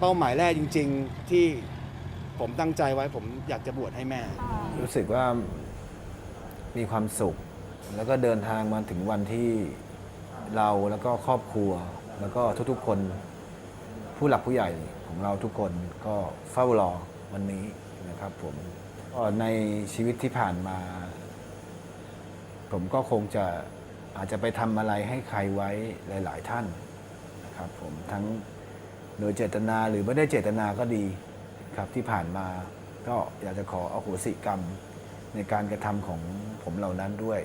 เป้าหมายแรกจริง ๆ ที่ผมตั้งใจไว้ผมอยากจะบวชให้แม่ รู้สึกว่ามีความสุข แล้วก็เดินทางมาถึงวันที่เราแล้วก็ครอบครัว แล้วก็ทุกๆคนผู้หลักผู้ใหญ่ของเราทุกคนก็เฝ้ารอวันนี้นะครับผมก็ในชีวิตที่ผ่านมา ผมก็คงจะอาจจะไปทำอะไรให้ใครไว้หลาย ๆ ท่านนะครับผมทั้ง โดยเจตนาหรือไม่ได้เจตนาก็ดีครับที่ผ่านมาก็อยากจะขออโหสิกรรมในการกระทำของผมเหล่านั้นด้วย